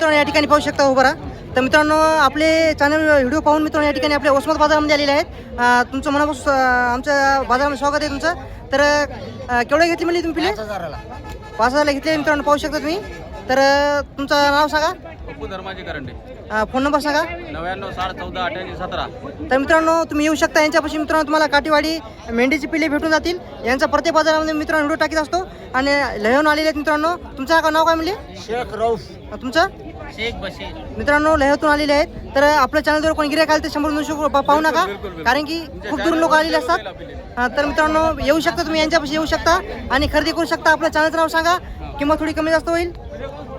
मित्रांनो या ठिकाणी पाहू शकता उभा राहा. तर मित्रांनो आपले चॅनल व्हिडिओ पाहून मित्रांनो या ठिकाणी आपल्या वसमत बाजारामध्ये आलेले आहेत. तुमचं मनापासून आमच्या बाजारामध्ये स्वागत आहे तुमचं. तर केवढे घेतली म्हणली तुम्ही पिले पाच हजारला. घेतले मित्रांनो पाहू शकता तुम्ही. तर तुमचं नाव सांगा. धर्माजी करंडे. फोन नंबर सांगा. नव्याण्णव साठ चौदा अठ्याऐंशी सतरा. तर मित्रांनो तुम्ही येऊ शकता. यांच्यापाशी मित्रांनो तुम्हाला काठीवाडी मेंढीची पिल्ले भेटून जातील. यांचा प्रत्येक बाजारामध्ये मित्रांनो व्हिडिओ टाकीत असतो. आणि लहून आलेले आहेत मित्रांनो. तुमचं नाव काय म्हणले? शेख रौफ तुमचं? शेख बशीर. मित्रांनो लह्यातून आलेले आहेत. तर आपल्या चॅनलवर कोणी गिरायक आले तर शंभर दोनशे रुपये पाहू नका. कारण की खूप दूर लोक आलेले असतात. तर मित्रांनो येऊ शकता तुम्ही यांच्यापाशी येऊ शकता आणि खरेदी करू शकता. आपल्या चॅनलचं नाव सांगा. किंमत थोडी कमी जास्त होईल.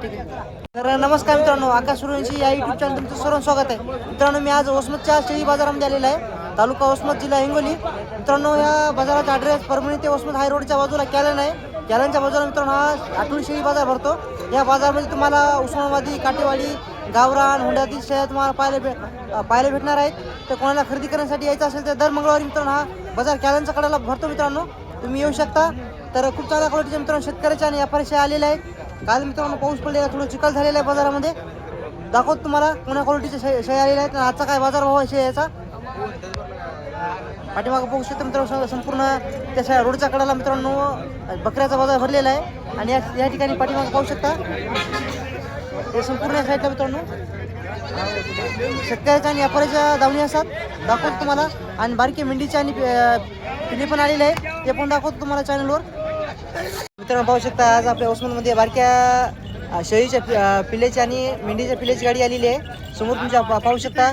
ठीक आहे. तर नमस्कार मित्रांनो आकाश सुरवंशी या युट्यूब चॅनल तुमचं सर्व स्वागत आहे. मित्रांनो मी आज ओसमतच्या शेळी बाजारामध्ये आलेला आहे. तालुका ओसमत जिल्हा हिंगोली. मित्रांनो या बाजाराचा ॲड्रेस परभणी ते ओसमत हाय रोडच्या बाजूला कॅलन आहे. कॅलनच्या बाजूला मित्रांनो हा आठवडी शेळी बाजार भरतो. या बाजारामध्ये तुम्हाला उस्मानाबादी काटेवाडी गावरान हुंड्यातील शेळ्या तुम्हाला पाहायला भेट पाहायला भेटणार आहेत. तर कोणाला खरेदी करण्यासाठी यायचं असेल तर दर मंगळवारी मित्रांनो हा बाजार कॅलनच्या कडाला भरतो मित्रांनो. तुम्ही येऊ शकता. तर खूप चांगल्या क्वालिटीचे मित्रांनो शेतकऱ्याच्या आणि व्यापारी शेळ्या आलेल्या आहेत. काल मित्रांनो पाऊस पडलेला थोडं चिखल झालेला आहे बाजारामध्ये. दाखवत तुम्हाला कोण्या क्वालिटीचे शे आलेले आहेत आजचा काय बाजार भाव आहे याचा पाठीमागं बघू शकतो मित्रांनो. संपूर्ण त्या सगळ्या रोडच्या कडाला मित्रांनो बकऱ्याचा बाजार भरलेला आहे. आणि या या ठिकाणी पाठीमागं पाहू शकता. हे संपूर्ण साईडला मित्रांनो. शेतकऱ्याच्या आणि व्यापाऱ्याच्या दावणी असतात. दाखवतो तुम्हाला. आणि बारकी मेंढीच्या आणि अं, पण आलेली आहे ते पण दाखवतो तुम्हाला चॅनलवर. मित्रांनो पाहू शकता आज आपल्या ओसमनमध्ये बारक्या अं, शेळीच्या आणि मेंढीच्या पिल्याची गाडी आलेली आहे. समोर तुमच्या पा- पाहू शकता.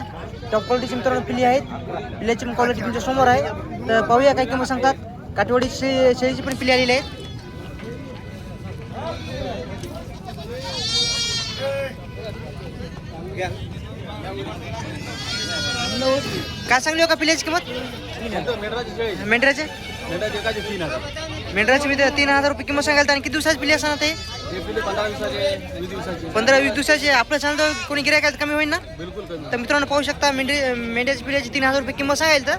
टॉप क्वालिटीची मित्रांनो पिली आहेत. पिल्याची पण क्वालिटी तुमच्यासमोर आहे. तर पाहूया काय किंमत सांगतात. काठवाडी शे शेळीची पण पिली आलेली आहेत. काय सांगली हो का पिल्याची किंमत? मेंढराचे? मेंढराचे मेंढराची तीन हजार. मी तीन हजार रुपये किंमत सांगायला आणि किती दिवसाची पिली असणार ते? पंधरा वीस दिवसाचे. आपल्या चॅनल कोणी गिरायक कमी होईल ना? बिलकुल तर मित्रांनो पाहू शकता मेंढी मेंढ्याची पिढ्याची तीन हजार रुपये किंमत सांगेल तर.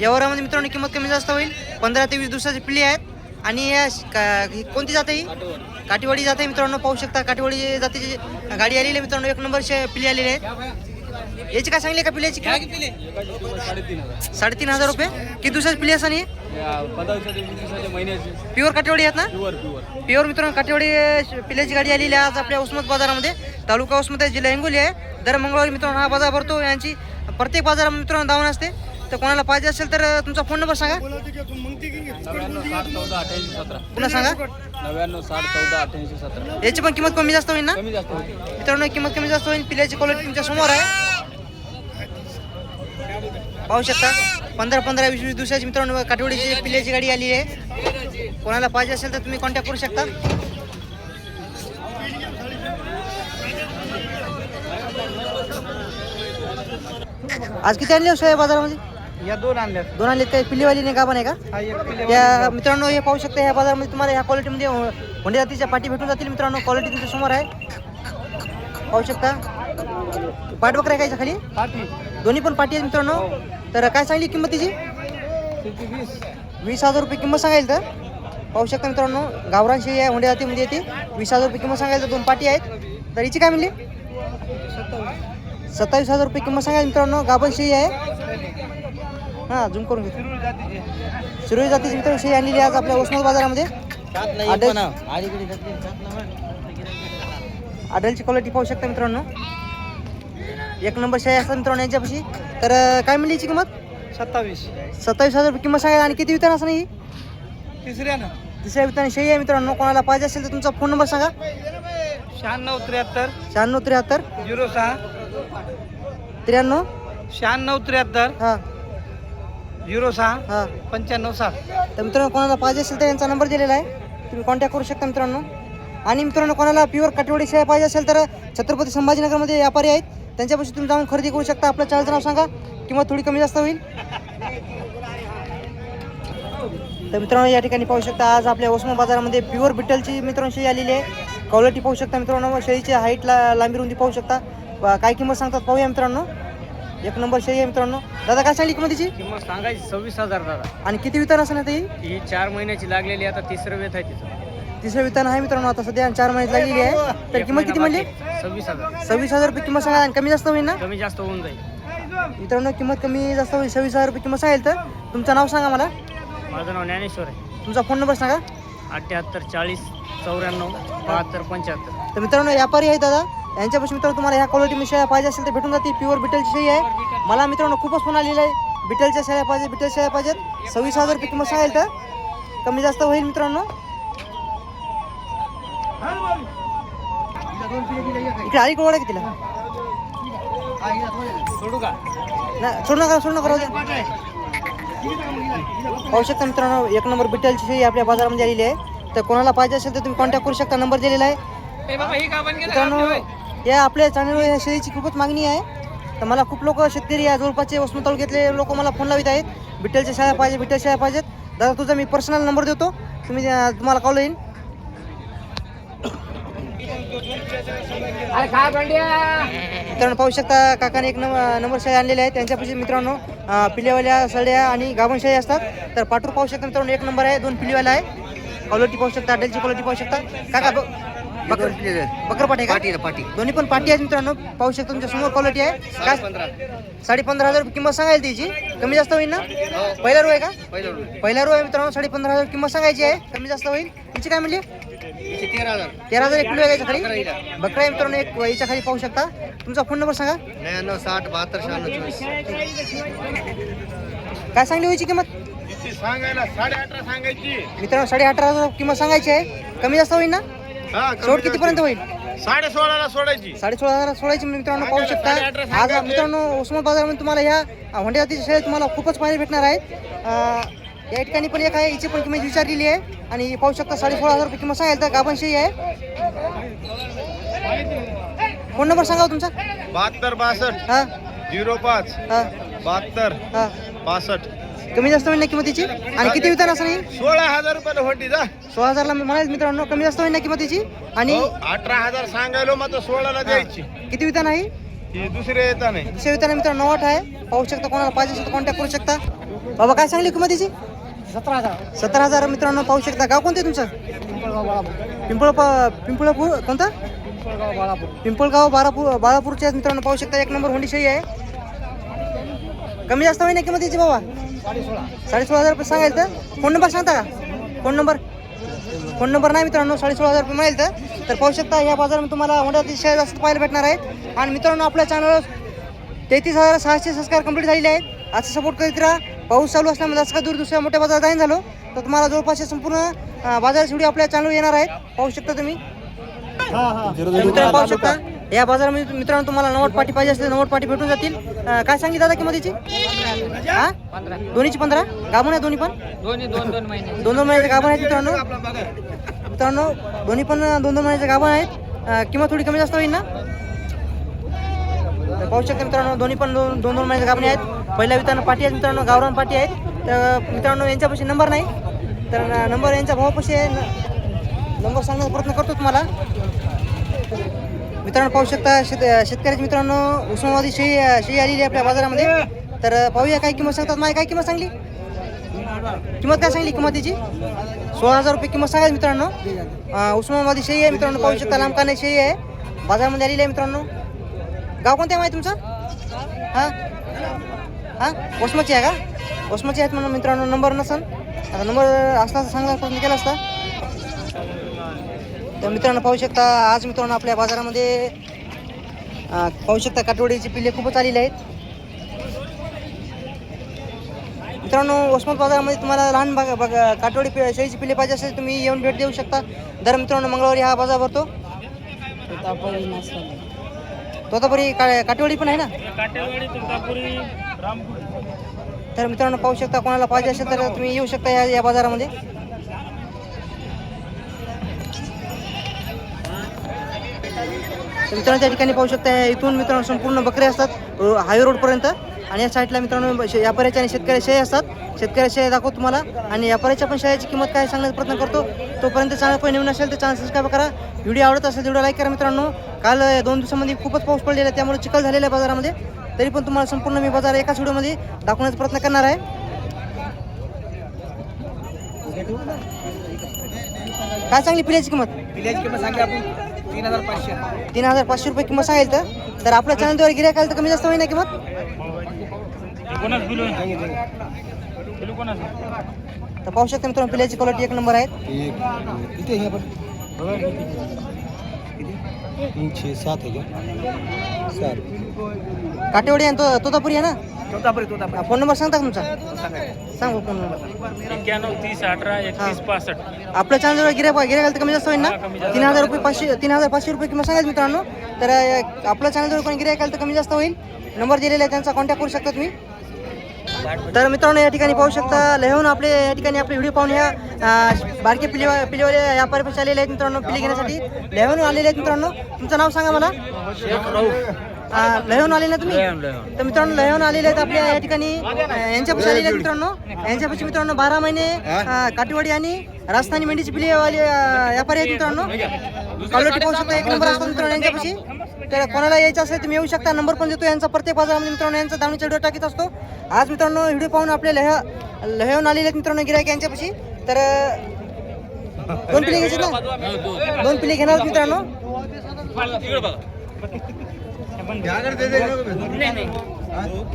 यावरामध्ये मित्रांनो किंमत कमी जास्त होईल. पंधरा ते वीस दिवसाची पिढी आहेत आणि या ही कोणती जाते ही? काठीवाडी. जाते मित्रांनो पाहू शकता काठीवाडी जातीची गाडी आलेली आहे मित्रांनो. एक नंबरचे पिल्ली आलेली आहेत याची काय सांगली का पिल्याची साडेतीन हजार रुपये. किती दिवसाची पिल्ली असं नाही प्युअर काठीवाडी आहेत ना? प्युअर प्युअर प्युअर मित्रांनो काठेवाडी अ, पिल्याची गाडी आलेली आहे आज आपल्या उस्मत बाजारामध्ये. तालुका उस्मत आहे जिल्हा हिंगोली आहे. दर मंगळवारी मित्रांनो हा बाजार भरतो. यांची प्रत्येक बाजारामध्ये मित्रांनो दावण असते. तर कोणाला पाहिजे असेल तर तुमचा फोन नंबर सांगा. पुन्हा सांगा. नव्याण्णव साठ चौदा सतरा. याची पण किंमत कमी जास्त होईल ना? मित्रांनो किंमत कमी जास्त होईल. पिल्याची क्वालिटी तुमच्यासमोर आहे. पाहू शकता. पंधरा पंधरा वीस वीस दिवसाची मित्रांनो काठवडीची पिल्याची गाडी आली आहे. कोणाला पाहिजे असेल तर तुम्ही कॉन्टॅक्ट करू शकता. आज किती आणले सोया बाजारामध्ये? या दोन आणल्या दोन आणले काही पिल्लीवाली नाही का हा एक पिले त्या मित्रांनो हे पाहू शकता ह्या बाजारामध्ये तुम्हाला ह्या क्वालिटीमध्ये होंडे जातीच्या पाठी भेटून जातील मित्रांनो. क्वालिटी तुमच्यासमोर आहे. पाहू शकता. पाठ बकऱ्या कायच्या खाली? दोन्ही पण पाठी आहेत मित्रांनो. तर काय सांगली किंमत तिची? वीस हजार रुपये किंमत सांगायची तर? पाहू शकता मित्रांनो गावरांशी आहे होंडे जातीमध्ये येते वीस हजार रुपये किंमत सांगायचं तर दोन पाटी आहेत. तर हिची काय म्हणली? सत्तावीस हजार रुपये किंमत सांगायला मित्रांनो गाभण आहे. हां झूम करून घेतो. सुरू जातीची मित्रांनो शेळी आणलेली आज आपल्या उस्मान बाजारामध्ये. आडलची क्वालिटी पाहू शकता मित्रांनो. एक नंबर शाही असतात मित्रांनो यांच्यापाशी. तर काय म्हणली याची किंमत? सत्तावीस. सत्तावीस हजार रुपये किंमत सांगायला आणि किती वितान असं नाही? तिसऱ्या ना दुसऱ्या विताने शेळी आहे मित्रांनो कोणाला पाहिजे असेल तर तुमचा फोन नंबर सांगा. शहाण्णव त्र्याहत्तर. शहाण्णव त्र्याहत्तर. झिरो सहा. त्र्याण्णव. शहाण्णव त्र्याहत्तर. हां. झिरो सहा. हां. पंच्याण्णव साठ तर मित्रांनो कोणाला पाहिजे असेल तर यांचा नंबर दिलेला आहे. तुम्ही कॉन्टॅक्ट करू शकता मित्रांनो. आणि मित्रांनो कोणाला प्युअर काठवडी शेळ्या पाहिजे असेल तर छत्रपती संभाजीनगरमध्ये व्यापारी आहेत. त्यांच्यापाशी तुम्ही जाऊन खरेदी करू शकता. आपल्या चॅनलचं नाव सांगा किंमत थोडी कमी जास्त होईल. तर मित्रांनो या ठिकाणी पाहू शकता आज आपल्या ओसमा बाजारामध्ये प्युअर बिटलची मित्रांनो शेळी आलेली आहे. क्वालिटी पाहू शकता मित्रांनो शेळीची हाईट ला लांबी रुंदी पाहू शकता. काय किंमत सांगतात पाहूया मित्रांनो. एक नंबर शेळी आहे मित्रांनो. दादा काय सांगली किंमत तिची किंमत सांगायची सव्वीस हजार दादा. आणि किती वितर असं ना ती ही चार महिन्याची लागलेली आता तिसरं वेत आहे तिचं. तिसरं वितान आहे मित्रांनो आता सध्या चार महिन्यात लागलेली आहे. तर किंमत किती म्हणली? सव्वीस हजार. सव्वीस हजार रुपये किंमत सांगा आणि कमी जास्त होईल ना? कमी जास्त होऊन जाईल. मित्रांनो किंमत कमी जास्त होईल सव्वीस हजार रुपये किंमत सांगेल तर. तुमचं नाव सांगा मला. माझं नाव ज्ञानेश्वर आहे. तुमचा फोन नंबर सांगा. अठ्ठ्याहत्तर चाळीस चौऱ्याण्णव बहात्तर पंच्याहत्तर. तर मित्रांनो व्यापारी आहे दादा. यांच्यापासून मित्रांनो तुम्हाला ह्या क्वालिटी शेळ्या पाहिजे असेल तर भेटून जातील. प्युअर बिटलची शेळी आहे. मला मित्रांनो खूपच फोन आलेला आहे. बिटलच्या शेळ्या पाहिजे बिटल शेळ्या पाहिजेत. सव्वीस हजार रुपये किंमत सांगेल तर. कमी जास्त होईल मित्रांनो. इकडे आली कोवडा कितीला सोडू का नाही सोड नका सोड नका. पाहू शकता मित्रांनो एक नंबर बिटलची शेळी आपल्या बाजारामध्ये आलेली आहे. तर कोणाला पाहिजे असेल तर तुम्ही कॉन्टॅक्ट करू शकता नंबर दिलेला आहे. मित्रांनो या आपल्या चॅनलवर या शेळीची खूपच मागणी आहे. तर मला खूप लोक शेतकरी या जवळपासचे वसमत तालुक्यातले लोक मला फोन लावित आहेत. बिटलच्या शाळा पाहिजे बिटल शाळा पाहिजेत. दादा तुझा मी पर्सनल नंबर देतो. तुम्ही तुम्हाला कॉल येईल मित्रांनो पाहू शकता काकाने एक नंबर नंबर शाळा आणलेले आहेत त्यांच्यापाशी मित्रांनो पिलेवाल्या सड्या आणि गाभण शाळी असतात. तर पाठूर पाहू शकता मित्रांनो एक नंबर आहे दोन पिलीवाला आहे. क्वालिटी पाहू शकता हॉटेलची क्वालिटी पाहू शकता. काका ब- बकर बकर पाटी आहे का? पाटी दोन्ही पण पाटी आहेत मित्रांनो. पाहू शकता तुमच्यासमोर क्वालिटी आहे. काय? साडे पंधरा हजार रुपये किंमत सांगायला त्याची कमी जास्त होईल ना? पहिला रो आहे का? पहिला रो आहे मित्रांनो साडे पंधरा हजार किंमत सांगायची आहे. कमी जास्त होईल. तिची काय म्हणली? तेरा हजार. तेरा हजार एक किलो आहे याच्या खाली बकरा आहे मित्रांनो एक याच्या खाली पाहू शकता. तुमचा फोन नंबर सांगा. नव्याण्णव साठ बहात्तर शहाण्णव चोवीस. काय सांगली व्हायची किंमत? सांगायला? साडे अठरा सांगायची. मित्रांनो साडे अठरा हजार किंमत सांगायची आहे. कमी जास्त होईल ना? शेवट कितीपर्यंत होईल? साडे सोळाला सोडायची. साडे सोळा हजार सोळाची मित्रांनो पाहू शकता. आज मित्रांनो उस्मान बाजारामध्ये तुम्हाला ह्या होंडे जातीच्या शेळ्या तुम्हाला खूपच पाहायला भेटणार आहेत अं, या ठिकाणी पण एक आहे हिची पण किंमत विचारलेली आहे. आणि पाहू शकता साडे सोळा हजार रुपये किंमत सांगायला तर गाभण शेळी आहे. फोन नंबर सांगा हो तुमचा. बहात्तर बासष्ट. हां. झिरो पाच. हां. बहात्तर. हां. पासष्ट कमी जास्त होईल ना किंमतीची? आणि किती विधान असं नाही सोळा हजार रुपयाला होती जा. सोळा हजारला मी म्हणाल मित्रांनो कमी जास्त होईल ना किंमतीची? आणि हो, अठरा हजार सांगायलो मग आता सोळाला द्यायची. किती विधान आहे ही? दुसरे येता नाही दुसऱ्या विधान मित्रांनो नवाट आहे. पाहू शकता कोणाला पाहिजे असेल तर कॉन्टॅक्ट करू शकता. बाबा काय सांगली किंमतीची? सतरा हजार. सतरा हजार मित्रांनो पाहू शकता. गाव कोणतं आहे तुमचं? पिंपळ पिंपळपूर? कोणतं? पिंपळगाव बाळापूर. पिंपळगाव आहेत मित्रांनो. पाहू शकता एक नंबर होंडी शेळी आहे. कमी जास्त होईल ना किंमतीची बाबा? साडे सोळा साडे सोळा हजार रुपये सांगायला तर? फोन नंबर सांगता का? Phone number? फोन नंबर नाही मित्रांनो साडे सोळा हजार रुपये मिळेल तर. तर पाहू शकता या बाजारामध्ये तुम्हाला होंडाची शेअर जास्त पाहायला भेटणार आहेत. आणि मित्रांनो आपल्या चॅनलवर तेहतीस हजार सहाशे सबस्क्राईब कंप्लीट झालेले आहेत. असं सपोर्ट करीत राहा. पाऊस चालू असल्यामुळे जसं का दूर दुसऱ्या मोठ्या बाजारात जाईन झालो. तर तुम्हाला जवळपासचे संपूर्ण अं, बाजाराची व्हिडिओ आपल्या चॅनलवर येणार आहेत. पाहू शकता तुम्ही. तर मित्रांनो पाहू शकता. या बाजारामध्ये मित्रांनो तुम्हाला नवट पाटी पाहिजे असले नवट पाटी भेटून जातील. काय सांगितलं दादा किंमतीची? हा? पंधरा दोन्हीची पंधरा? गाभण आहे दोन्ही पण? दोन दोन महिने. दोन दोन महिन्याचे गाभण आहेत मित्रांनो. मित्रांनो दोन्ही पण दोन दोन महिन्याचे गाभण आहेत. किंमत थोडी कमी जास्त होईल ना? पाहू शकता मित्रांनो दोन्ही पण दोन दोन दोन महिन्याचे गाभणे आहेत. पहिल्या विताना पाठी आहेत मित्रांनो गावरान पाठी आहेत. तर मित्रांनो यांच्यापाशी नंबर नाही. तर नंबर यांच्या भावापाशी आहे. न- नंबर सांगण्याचा प्रयत्न करतो तुम्हाला. मित्रांनो पाहू शकता शेत शेतकऱ्याचे मित्रांनो उस्मानाबादी शेळी शेळी आलेली आहे आपल्या बाजारामध्ये. तर पाहूया काय किंमत सांगतात. माझी काय किंमत सांगली? किंमत काय सांगली किंमतीची? सोळा हजार रुपये किंमत सांगायची मित्रांनो. अं, उस्मानाबादी शेळी आहे मित्रांनो. पाहू शकता लांबकाने शेळी आहे. बाजारामध्ये आलेली आहे मित्रांनो. गाव कोणते आहे माहिती तुमचं? हां? हां? ओसमाची आहे का? ओसमाची आहेत म्हणून मित्रांनो नंबर नसन आता नंबर असला चांगला प्रयत्न केला असता? तर मित्रांनो पाहू शकता आज मित्रांनो आपल्या बाजारामध्ये पाहू शकता काटवडीची पिल्ले खूपच आलेली आहेत. मित्रांनो उस्मान बाजारामध्ये तुम्हाला लहान बाग बाग काटवडी पि- शेळीची पिल्ले पाहिजे असेल तुम्ही येऊन भेट देऊ शकता. दर मित्रांनो मंगळवारी हा बाजार भरतो. तोतापुरी का काटेवाडी पण आहे ना? तर मित्रांनो पाहू शकता कोणाला पाहिजे असेल तर तुम्ही येऊ शकता या या बाजारामध्ये. मित्रांनो त्या ठिकाणी पाहू शकता इथून मित्रांनो संपूर्ण बकरे असतात हायवे रोडपर्यंत आणि या साईडला मित्रांनो शे- व्यापाऱ्याच्या आणि शेतकऱ्या शेळ्या असतात. शेतकऱ्या शेळ्या दाखवतो तुम्हाला. आणि व्यापाऱ्याच्या पण शेळ्याची किंमत काय सांगण्याचा प्रयत्न करतो. तोपर्यंत चॅनल पण नवीन असेल तर चॅनल सबस्क्राईब करा. व्हिडिओ आवडत असेल व्हिडिओ लाईक करा मित्रांनो. काल दोन दिवसामध्ये खूपच पाऊस पडलेला आहे त्यामुळे चिखल झालेला आहे बाजारामध्ये. तरी पण तुम्हाला संपूर्ण मी बाजार एकाच व्हिडिओमध्ये दाखवण्याचा प्रयत्न करणार आहे. काय सांगली पिल्याची किंमत? पिल्याची किंमत सांगली आपण तीन हजार पाचशे. तीन हजार पाचशे रुपये किंमत सांगेल तर. आपल्या चॅनलवर गिऱ्हाईक आलं तर कमी जास्त होईल ना किंमत? तर पाहू शकता मित्रांनो पिल्याची क्वालिटी एक नंबर आहे आपण. तीन छे सात सात. काटेवाडी आणि तो तोतापुरी आहे ना? तोतापुरी तोतापुरी. फोन नंबर सांगता का तुमचा? सांगू. Phone number. एक्क्याण्णव तीस अठरा एकतीस पासष्ट. आपल्या चॅनलवर कमी जास्त होईल ना? तीन हजार रुपये पाचशे तीन हजार पाचशे रुपये किंमत सांगायचं मित्रांनो. तर अं, आपल्या चॅनलवर कोणी गिऱ्हाईक आलं तर कमी जास्त होईल. नंबर दिलेला आहे त्यांचा कॉन्टॅक्ट करू शकता तुम्ही. तर मित्रांनो या ठिकाणी पाहू शकता लहून आपले या ठिकाणी आपले व्हिडिओ पाहून ह्या अं, बारके पिलीवा पिलीवाले व्यापारी पैसे आलेले आहेत मित्रांनो पिली घेण्यासाठी. लहून आलेले आहेत मित्रांनो. तुमचं नाव सांगा मला. लहून आले ना तुम्ही? तर मित्रांनो लहून आलेले आहेत आपल्या या ठिकाणी. यांच्यापाशी आलेले आहेत मित्रांनो. यांच्यापाशी मित्रांनो बारा महिने काटेवाडी आणि राजस्थानी मेंढीची पिलीवाले अं, व्यापारी आहेत मित्रांनो. क्वालिटी पाहू शकता एक नंबर असतो मित्रांनो यांच्यापाशी तर कोणाला यायचं असेल तुम्ही येऊ शकता. नंबर पण देतो यांचा. प्रत्येक बाजारामध्ये मित्रांनो यांचा दावणीचा व्हिडिओ टाकीत असतो. आज मित्रांनो व्हिडिओ पाहून आपले लह लहवून आलेले आहेत मित्रांनो गिरायक यांच्यापाशी तर दोन पिले घ्यायचे ना? दोन पिले घेणार मित्रांनो.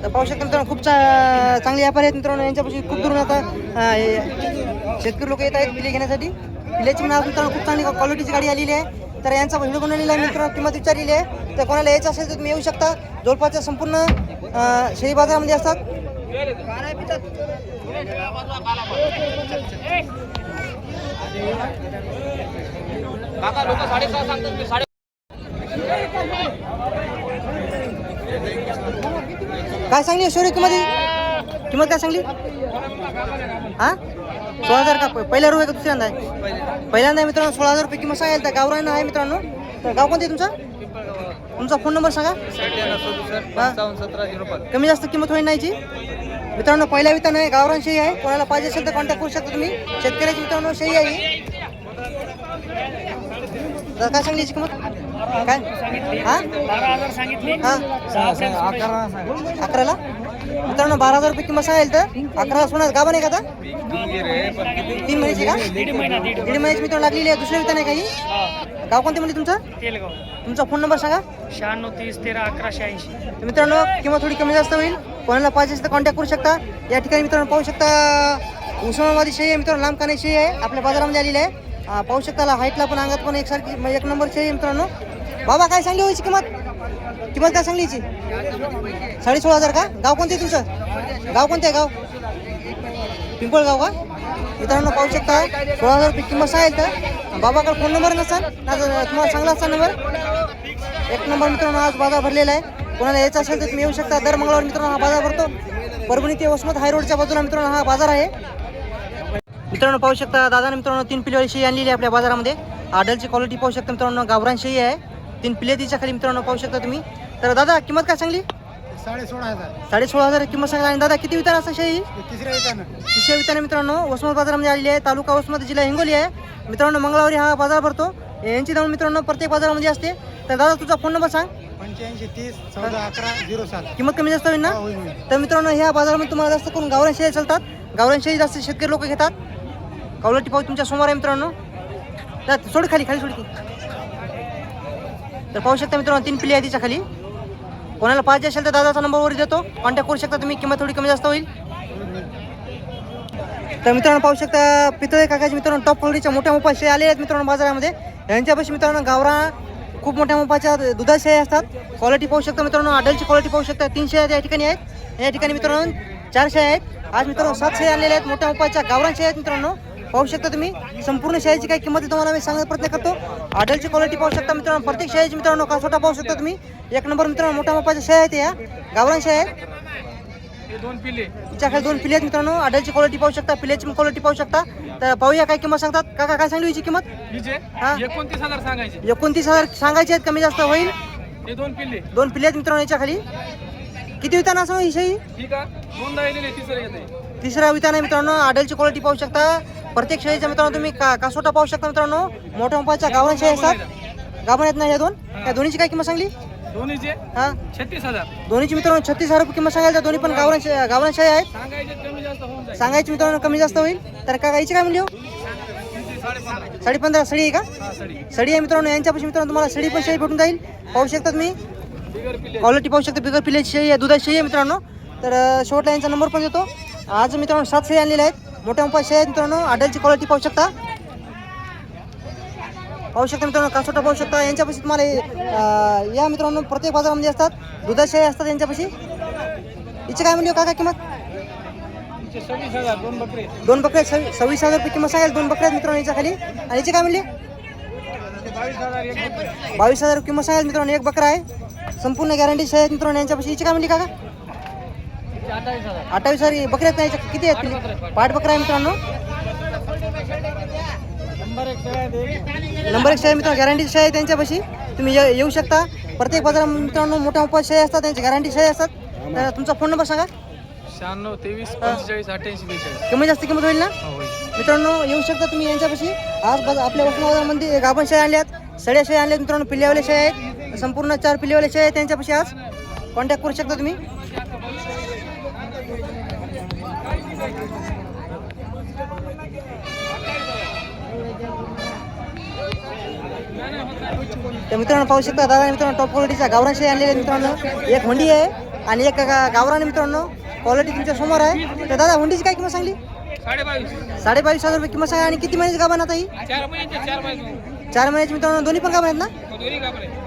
तर पाहू शकता मित्रांनो खूप चा- चांगले व्यापारी आहेत मित्रांनो यांच्यापाशी खूप दुरून आता हे शेतकरी लोक येत आहेत पिले घेण्यासाठी. पिल्याची नाव मित्रांनो खूप चांगली क्वालिटीची गाडी आलेली आहे. तर यांचा व्हिडिओ बनवलेला आहे मित्रांनो किंमत विचारलेली आहे. तर कोणाला यायचं असेल तर तुम्ही येऊ शकता. जवळपासच्या संपूर्ण अं, शेळी बाजारामध्ये असतात. काय सांगली शोरी किंमत? ही? किंमत काय सांगली? हा? सोळा हजार का? प- पहिला रुपये का दुसऱ्यांदा आहे पहिल्यांदा आहे मित्रांनो सोळा हजार रुपये किंमत सांगायला त्या गावरान आहे मित्रांनो. तर गाव कोणते तुमचं? तुमचा फोन नंबर सांगा. कमी जास्त किंमत होईल नाहीची मित्रांनो पहिल्या वितान आहे गावरान शेळी आहे. कोणाला पाहिजे असेल तर कॉन्टॅक्ट करू शकता तुम्ही. शेतकऱ्याची मित्रांनो शेळी आहे ही. तर काय सांगली याची किंमत? काय? हा? हजार हा? अकरा अकराला? मित्रांनो बारा हजार रुपये किंमत सांगेल तर? अकरा सोळा गाभा नाही का आता? तीन महिन्याची का? दीड महिना दीड दीड महिन्याची मित्रांनो लागलेली आहे. दुसऱ्या आहे काही? गाव कोणते म्हणजे तुमचं? तुमचा फोन नंबर सांगा. शहाण्णव तीस तेरा अकराशे ऐंशी तर मित्रांनो किंमत थोडी कमी जास्त होईल. कोणाला पाहिजे असेल तर कॉन्टॅक्ट करू शकता. या ठिकाणी मित्रांनो पाहू शकता उस्मानाबादी शेळी आहे मित्रांनो लांब काने शेळी आहे. आपल्या बाजारामध्ये आलेली आहे. पाहू शकता हाईटला पण अंगात पण एकसारखी एक नंबर शेळी आहे मित्रांनो. बाबा काय सांगली व्हायची किंमत? किंमत काय सांगली हिची साडे सोळा हजार का? गाव कोणते आहे तुमचं? गाव कोणते आहे गाव? पिंपळगाव का? मित्रांनो पाहू शकता सोळा हजार रुपये किंमत सांगेल तर. बाबाकडे फोन नंबर नसाल ना तुम्हाला चांगला असता नंबर एक नंबर मित्रांनो आज बाजार भरलेला आहे. कोणाला यायचं असेल तर तुम्ही येऊ शकता. दर मंगळवार मित्रांनो हा बाजार भरतो. परभणी ते वसमत हाय रोडच्या बाजूला मित्रांनो हा बाजार आहे. मित्रांनो पाहू शकता दादाने मित्रांनो तीन पिलेवाली शेळी आणलेली आहे आपल्या बाजारामध्ये. आडलची क्वालिटी पाहू शकता मित्रांनो गावरान शेळी आहे. तीन पिले तिच्या खाली मित्रांनो पाहू शकता तुम्ही. तर दादा किंमत काय सांगली? साडे सोळा हजार. साडे सोळा हजार किंमत सांगा आणि दादा किती वितान असं शेळी तिसऱ्या येताना तिसऱ्या विताने मित्रांनो वसमत बाजारामध्ये आलेली आहे. तालुका वसमत जिल्हा हिंगोली आहे. मित्रांनो मंगळवारी हा बाजार भरतो. यांची जाऊन मित्रांनो प्रत्येक बाजारामध्ये असते. तर दादा तुझा फोन नंबर सांग. पंच्याऐंशी तीस चौदा अकरा झिरो सात. किंमत कमी जास्त होईल ना? होईल तर मित्रांनो ह्या बाजारामध्ये तुम्हाला जास्त करून गावरान शेळी चालतात. गावरान शेळी जास्त शेतकरी लोक घेतात. कवलटी पाऊस तुमच्यासमोर आहे मित्रांनो. तर सोड खाली खाली सोड की. तर पाहू शकता मित्रांनो तीन पिल्ली आहे तिच्या खाली. कोणाला पाहिजे असेल तर दादाचा नंबरवर देतो. कॉन्टॅक्ट करू शकता तुम्ही किंमत थोडी कमी जास्त होईल. तर मित्रांनो पाहू शकता पितळे काकाचे मित्रांनो टॉप क्वालिटीच्या मोठ्या मोपाशे आले आहेत मित्रांनो बाजारामध्ये. यांच्यापाशी मित्रांनो गावरा खूप मोठ्या मोपाच्या दुधा शेळ्या असतात. क्वालिटी पाहू शकता मित्रांनो आडलची क्वालिटी पाहू शकता. तीन शेळ्या या ठिकाणी आहेत. या ठिकाणी मित्रांनो चार शेळ्या आहेत. आज मित्रांनो सात शेळ्या आहेत. मोठ्या मोपाच्या गावरान आहेत मित्रांनो. पाहू शकता तुम्ही. संपूर्ण शेळ्याची काय किंमत आहे तुम्हाला मी सांगण्याचा प्रयत्न करतो. आडलची क्वालिटी पाहू शकता मित्रांनो. प्रत्येक शेळ्याची मित्रांनो कासोटा पाहू शकता तुम्ही. एक नंबर मित्रांनो मोठ्या मोपाच्या शेळ्या आहेत या. गावरान शेळ्या आहेत. दोन पिल्ले तिच्याकडे दोन पिले आहेत मित्रांनो. आडलची क्वालिटी पाहू शकता पिल्याची क्वालिटी पाहू शकता. तर पाहूया काय किंमत सांगतात. काका काय सांगली हिची किंमत? हा. एकोणतीस हजार सांगायचे. एकोणतीस हजार सांगायचे आहेत कमी जास्त होईल. दोन पिल्ले दोन पिले आहेत मित्रांनो याच्या खाली. किती विताना असं शेळी येलेले तिसरं विताना मित्रांनो. आडलची क्वालिटी पाहू शकता. प्रत्येक शेळीच्या मित्रांनो तुम्ही का कासोटा पाहू शकता मित्रांनो? मोठ्या मोठ्याच्या गावरान शेळी असतात गावरान आहेत ना ह्या दोन? त्या दोन्हीची काय किंमत सांगली? दोन्हीचे? हा? छत्तीस हजार. दोन्हीची मित्रांनो छत्तीस हजार रुपये किंमत सांगायला दोन्ही पण गावरान गावरान आहेत सांगायचे मित्रांनो कमी जास्त होईल. तर का गाईची काय म्हणली हो? साडेपंधरा साडे पंधरा. सडी आहे का? सडी. आहे मित्रांनो. यांच्यापाशी मित्रांनो तुम्हाला सडी पण शेळी भेटून जाईल. पाहू शकता तुम्ही बिगर पिल्ले. क्वालिटी पाहू शकता. बिगर पिल्याची शेळी आहे दुधाची शेळी आहे मित्रांनो. तर शेवटला यांचा नंबर पण देतो. आज मित्रांनो सात शेळी आणलेल्या आहेत. मोठ्या शेळी आहेत मित्रांनो आडलची क्वालिटी पाहू शकता. पाहू शकता मित्रांनो कासोटा पाहू शकता. यांच्यापाशी तुम्हाला या मित्रांनो प्रत्येक बाजारामध्ये असतात. दुधाच्या शेळी असतात यांच्यापाशी. हिची काय म्हणली हो काका किंमत? दोन बकरे सव्वीस हजार रुपये किंमत सांगेल दोन आहेत मित्रांनो याच्या खाली. आणि याची काय म्हणली? बावीस हजार किंमत सांगेल मित्रांनो एक बकरा आहे. संपूर्ण गॅरंटी आहेत मित्रांनो यांच्यापाशी. हिची काय म्हणली काका? अठ्ठावीस हजार. बकरे आहेत किती आहेत? पाठ बकरा आहे मित्रांनो? नंबर एक एक एक शेळी मित्रांनो गॅरंटी शेळी आहे त्यांच्यापाशी. तुम्ही ये- येऊ शकता. प्रत्येक बाजारात मित्रांनो मोठ्या मोठ्या शेळी असतात त्यांची गॅरंटी शेळी असतात. तर तुमचा फोन नंबर सांगा. शहाण्णव तेवीस पंचेचाळीस अठ्ठ्याऐंशी बेचाळीस. कमी जास्त किंमत होईल ना? हो मित्रांनो येऊ शकता तुम्ही यांच्यापाशी. आज बाज आपल्या वसंत बाजारामध्ये गाभण शेळ्या आणल्यात. सड्या शेळ्या आणल्यात मित्रांनो पिल्ल्यावाले शेळ्या आहेत. संपूर्ण चार पिल्ल्यावाले शेळ्या आहेत त्यांच्यापाशी आज. कॉन्टॅक्ट करू शकता तुम्ही. तर मित्रांनो पाहू शकता दादा मित्रांनो टॉप क्वालिटीच्या आणलेल्या आहेत मित्रांनो. एक हुंडी आहे आणि एक गावरान मित्रांनो. क्वालिटी तुमच्यासमोर आहे. तर दादा हुंडीची काय किंमत सांगली? साडे बावीस हजार रुपये किंमत सांगा. आणि किती महिन्याची गाभण आता ही? चार महिन्याचे महिन्याची. मित्रांनो दोन्ही पण गाभण आहेत ना? बरे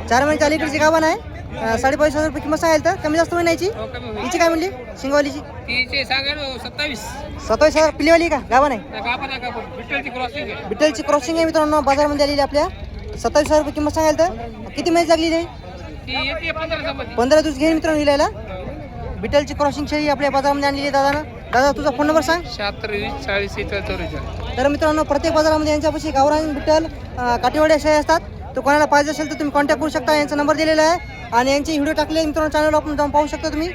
चार महिन्याच्या अलीकडची गाभण आहे. साडेबावीस हजार रुपये किंमत सांगाल तर कमी जास्त होईल याची? हो हिची काय म्हणली? शिंगवालीची सांगायला सत्तावीस. सत्तावीस हजार पिलीवाली का? गाभा नाही बिटलची क्रॉसिंग आहे. मित्रांनो बाजारामध्ये आलेली आपल्या. सत्तावीस हजार रुपये किंमत सांगाल तर? किती आहे ती येते पंधरा दिवस घेईन मित्रांनो हिलायला. बिटलची क्रॉसिंग शेळी आपल्या बाजारामध्ये आणलेली आहे दादानं. दादा तुझा फोन नंबर सांग. शहात्तर वीस चाळीस चौवेचाळीस तर मित्रांनो प्रत्येक बाजारामध्ये यांच्यापाशी गावरान बिट्टल अं, काठीवाड्या शेळी असतात. तर कोणाला पाहिजे असेल तर तुम्ही कॉन्टॅक्ट करू शकता. यांचा नंबर दिलेला आहे. आणि यांचे व्हिडिओ टाकले मित्रांनो चॅनलवर आपण जाऊन पाहू शकता तुम्ही.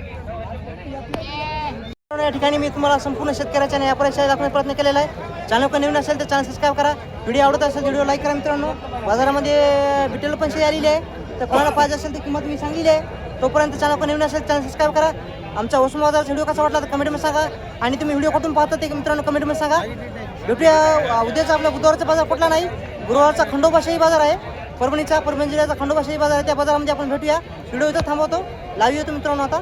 या ठिकाणी मी तुम्हाला संपूर्ण शेतकऱ्याच्या आणि व्यापाऱ्याच्या दाखवण्याचा प्रयत्न केलेला आहे. चॅनल पण नवीन असेल तर चॅनल सबस्क्राईब करा. व्हिडिओ आवडत असेल व्हिडिओ लाईक करा मित्रांनो. बाजारामध्ये बिटेल पण शेअर आलेली आहे. तर कोणाला पाहिजे असेल तर किंमत मी सांगितली आहे. तोपर्यंत चॅनल पण नवीन असेल चॅनल सबस्क्राईब करा. आमचा वसुम बाजाराचा व्हिडिओ कसा वाटला तर कमेंटमध्ये सांगा. आणि तुम्ही व्हिडिओ कुठून पाहता ते मित्रांनो कमेंटमध्ये सांगा. भेटूया उद्याचा आपला बुधवारचा बाजार कुठला नाही. गुरुवारचा खंडोबाशाही बाजार आहे. परभणीचा परभणी जिल्ह्याचा खंडोबाशाही बाजार आहे. त्या बाजारामध्ये आपण भेटूया. व्हिडिओ इथं थांबवतो. लाईव्ह येतो मित्रांनो आता.